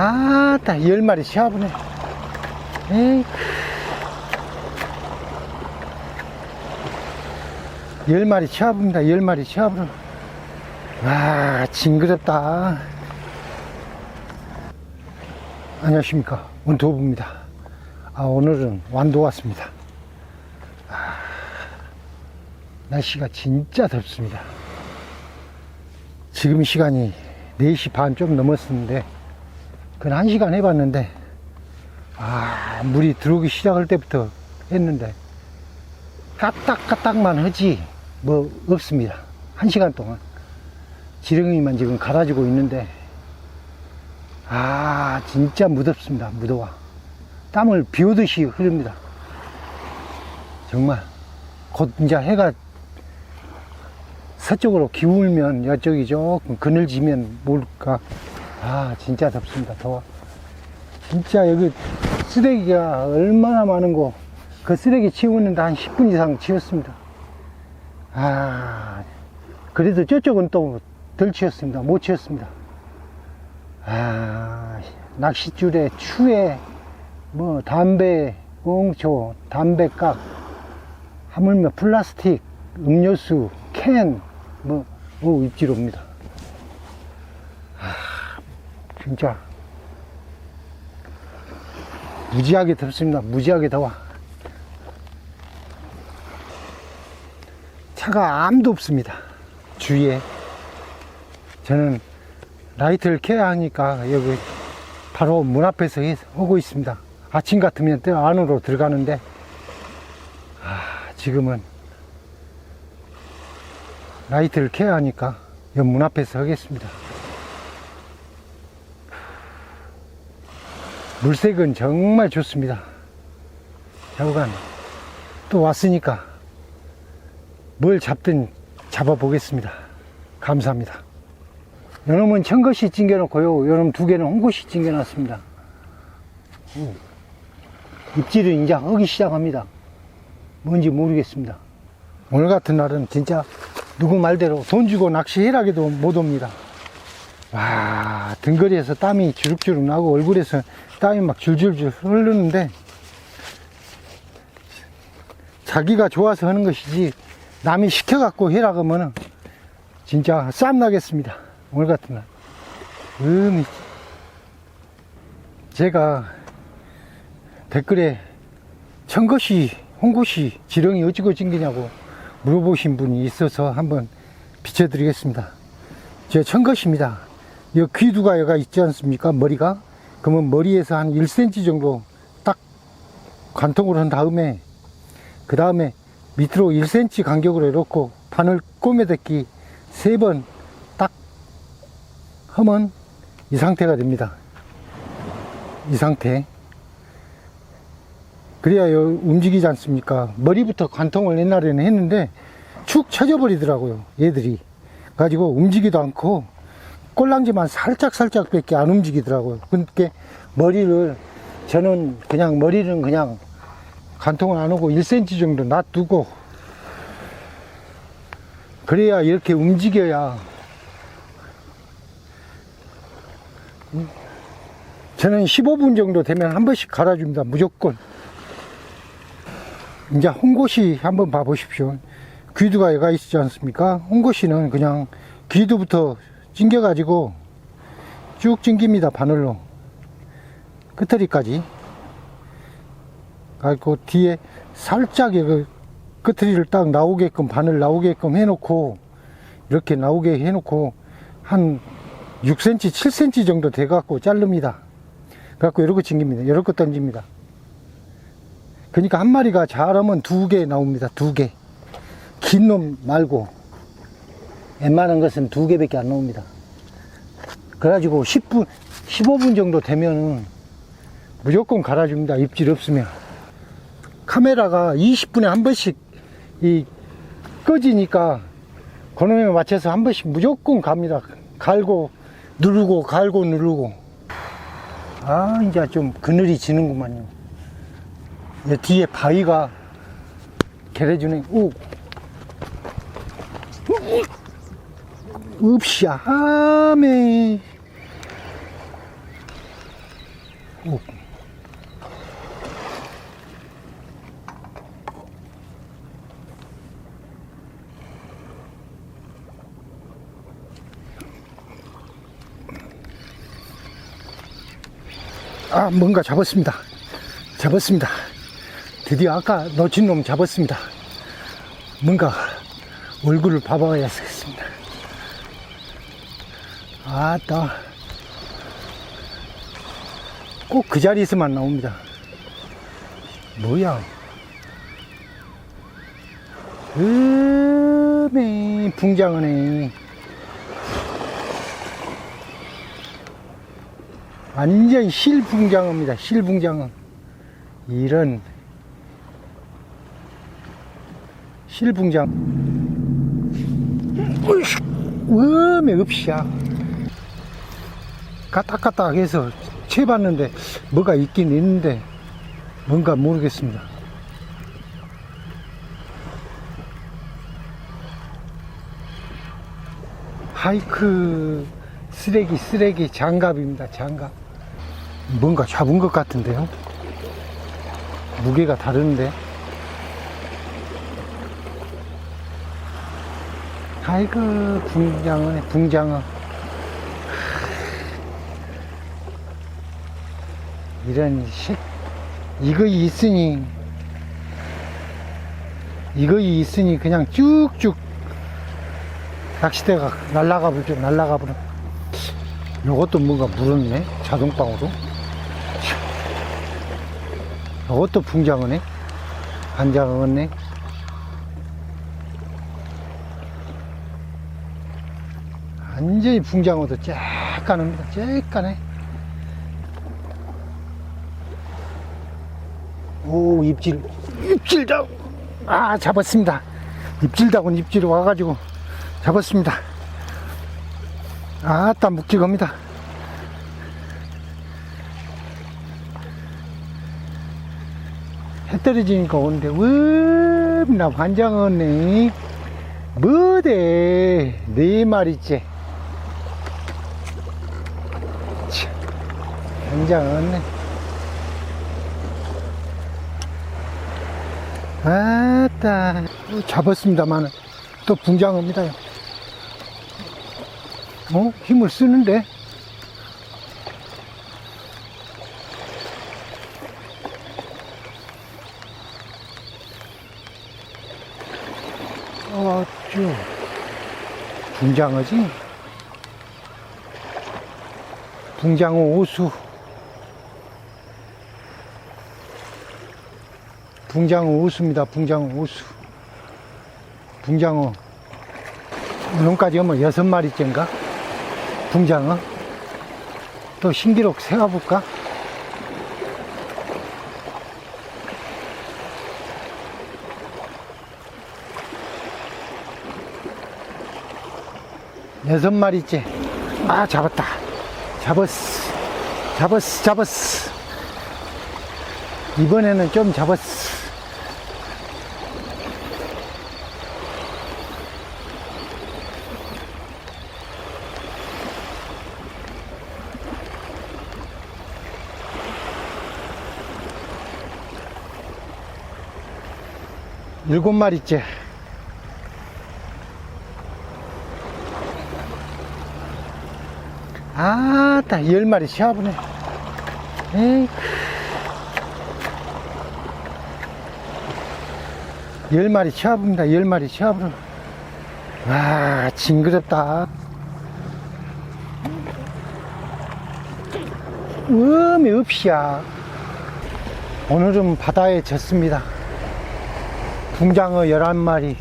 아따 열 마리 치아보네 에이. 열 마리 치아봅니다. 열 마리 치아보네 와 징그럽다. 안녕하십니까. 원도부입니다. 아 오늘은 완도 왔습니다. 아, 날씨가 진짜 덥습니다. 지금 시간이 4시 반 좀 넘었는데 그한 1시간 해봤는데 아 물이 들어오기 시작할 때부터 했는데 까딱까딱만 하지 뭐 없습니다. 1시간 동안. 지렁이만 지금 갈아지고 있는데 아 진짜 무덥습니다 무더워. 땀을 비 오듯이 흐릅니다. 정말. 곧 이제 해가 서쪽으로 기울면 이쪽이 조금 그늘지면 모를까 아 진짜 덥습니다. 더워. 진짜 여기 쓰레기가 얼마나 많은 거. 그 쓰레기 치우는데 한 10분 이상 치웠습니다. 아 그래도 저쪽은 또 덜 치웠습니다. 못 치웠습니다. 아 낚싯줄에 추에 뭐 담배 꽁초 담배깍 하물며 플라스틱 음료수 캔 뭐, 뭐 입질 옵니다. 아, 진짜 무지하게 덥습니다. 무지하게 더워. 차가 아무도 없습니다. 주위에. 저는 라이트를 켜야 하니까 여기 바로 문 앞에서 오고 있습니다. 아침 같으면 또 안으로 들어가는데 아, 지금은 라이트를 켜야 하니까 여문 앞에서 하겠습니다. 물색은 정말 좋습니다. 좌우간 또 왔으니까 뭘 잡든 잡아보겠습니다. 감사합니다. 요놈은 청것이 찡겨놓고요. 요놈 두 개는 홍것이 찡겨놨습니다. 음. 입질은 이제 하기 시작합니다. 뭔지 모르겠습니다. 오늘 같은 날은 진짜 누구 말대로 돈 주고 낚시해라기도 못 옵니다. 와, 등거리에서 땀이 주룩주룩 나고 얼굴에서 땀이 막 줄줄줄 흐르는데 자기가 좋아서 하는 것이지 남이 시켜갖고 해라 그러면은 진짜 쌈 나겠습니다. 오늘 같은 날. 음이 제가 댓글에 청것이 홍것이 지렁이 어찌고 찡기냐고 물어보신 분이 있어서 한번 비춰드리겠습니다. 제 청것입니다. 이 귀두가 여가 있지 않습니까? 머리가? 그러면 머리에서 한 1cm 정도 딱 관통을 한 다음에 그 다음에 밑으로 1cm 간격으로 이렇게 바늘 꼬매닫기 세 번 딱 하면 이 상태가 됩니다. 이 상태. 그래야 요 움직이지 않습니까? 머리부터 관통을 옛날에는 했는데 축 쳐져버리더라고요. 얘들이. 가지고 움직이도 않고 꼴랑지만 살짝살짝 밖에 안 움직이더라고요. 그러니까 머리를 저는 그냥 머리는 그냥 관통을 안 하고 1cm 정도 놔두고 그래야 이렇게 움직여야 저는 15분 정도 되면 한 번씩 갈아줍니다. 무조건. 이제 홍고시 한번 봐보십시오. 귀두가 얘가 있지 않습니까? 홍고시는 그냥 귀두부터 찡겨 가지고 쭉 찡깁니다. 바늘로. 끝터리까지. 그리고 뒤에 살짝 그 끝터리를 딱 나오게끔, 바늘 나오게끔 해놓고, 이렇게 나오게 해놓고, 한 6cm, 7cm 정도 돼 갖고 자릅니다. 그래갖고 이렇게 찡깁니다. 이렇게 던집니다. 그러니까 한 마리가 잘하면 두 개 나옵니다. 두 개. 긴 놈 말고. 웬만한 것은 두 개밖에 안 나옵니다. 그래가지고 10분, 15분 정도 되면은 무조건 갈아줍니다. 입질 없으면. 카메라가 20분에 한 번씩 이 꺼지니까 그놈에 맞춰서 한 번씩 무조건 갑니다. 갈고 누르고 갈고 누르고. 아, 이제 좀 그늘이 지는구만요. 이 뒤에 바위가 개래주네. 오. 읍샤, 아메. 오. 아, 뭔가 잡았습니다. 잡았습니다. 드디어 아까 놓친 놈 잡았습니다. 뭔가 얼굴을 봐봐야 겠습니다. 아따. 꼭 그 자리에서만 나옵니다. 뭐야? 음에 붕장어네. 완전 실붕장어입니다. 실붕장어. 이런 실붕장. 음에 없이야. 까딱까딱 해서 채봤는데 뭐가 있긴 있는데 뭔가 모르겠습니다. 하이크 쓰레기 쓰레기 장갑입니다. 장갑. 뭔가 잡은 것 같은데요. 무게가 다른데. 아이고 붕장어네 붕장어. 이런 식 이거 있으니 이거 있으니 그냥 쭉쭉 낚시대가 날라가 버죠 날라가 버려 요것도 뭔가 물었네 자동방으로. 요것도 붕장어네 반장어네. 완전히 붕장어도 쬐깐합니다 쬐깐해 오 입질 입질다 아 잡았습니다. 입질다군 입질이 와가지고 잡았습니다. 아따 묵직합니다. 해 떨어지니까 오는데 웽나 반장었네. 뭐대? 네 마리째. 참, 반장었네 아따 잡았습니다만 또 붕장어입니다. 어? 힘을 쓰는데? 어쭈 붕장어지? 붕장어 오수 붕장어 우수입니다. 붕장어 우수. 붕장어. 오늘까지 하면 여섯 마리째인가? 붕장어. 또 신기록 세워볼까? 여섯 마리째. 아, 잡았다. 잡았어. 잡았어, 잡았어. 이번에는 좀 잡았어. 일곱 마리째. 아따, 열 마리 쉬어보네. 에이. 열 마리 쉬어봅니다. 열 마리 쉬어보네. 와, 징그럽다. 음이 없이야. 오늘은 바다에 졌습니다. 붕장어 11마리.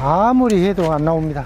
아무리 해도 안 나옵니다.